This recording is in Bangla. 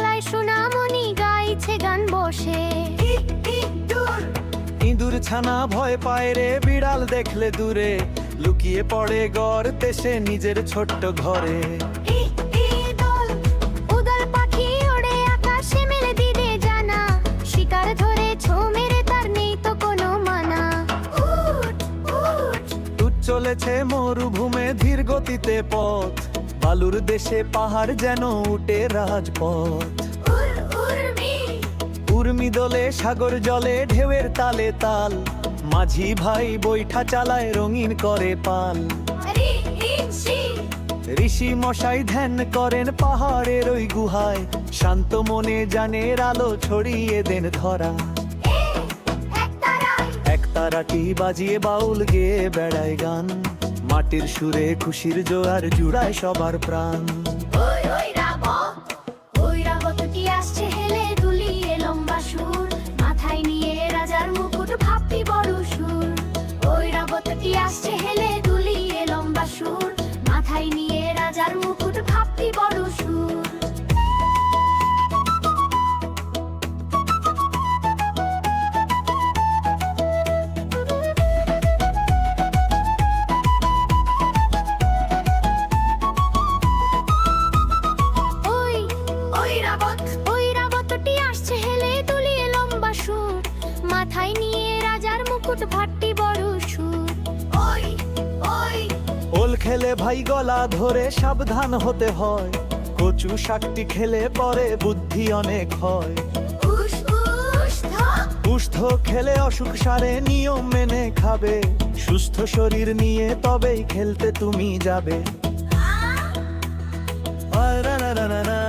গলায় সোনামণি গাইছে গান বসে। ইঁদুর ছানা ভয় পায় রে বিড়াল দেখলে দূরে। লুকিয়ে পড়ে গড়তে সে নিজের ছোট্ট ঘরে। চলেছে মরুভূমে ধীর গতিতে পথ। বালুর দেশে পাহাড় যেন উঠে রাজপথ। উর উর্মি দোলে সাগর জলে ঢেউয়ের তালে তাল, মাঝি ভাই বৈঠা চালায় রঙিন করে পাল। ঋষি মশাই ধ্যান করেন পাহাড়ের ওই গুহায়, শান্ত মনে জানের আলো ছড়িয়ে দেন ধরা। এক তারাটি বাজিয়ে বাউল গেয়ে বেড়ায় গান। মাটির সুরে খুশির জোয়ার জুড়ায় সবার প্রাণ। মাথায় নিয়ে রাবতটি আসছে হেলে দুলিয়ে লম্বা সুর। মাথায় নিয়ে রাজার মুকুট ভাবতি বড় রাবত ওই রাবতটি আসছে হেলে দুলিয়ে লম্বা সুর। মাথায় নিয়ে রাজার মুকুট ভাট্টি বড় সুর। ওই ওই। ওল খেলে ভাই গলা ধরে সাবধান হতে হয়। কচু শাকটি খেলে পরে বুদ্ধি অনেক হয়। সুস্থ খেলে অসুখ সারে নিয়ম মেনে খাবে। সুস্থ শরীর নিয়ে তবেই খেলতে তুমি যাবে। রা রা রা রা।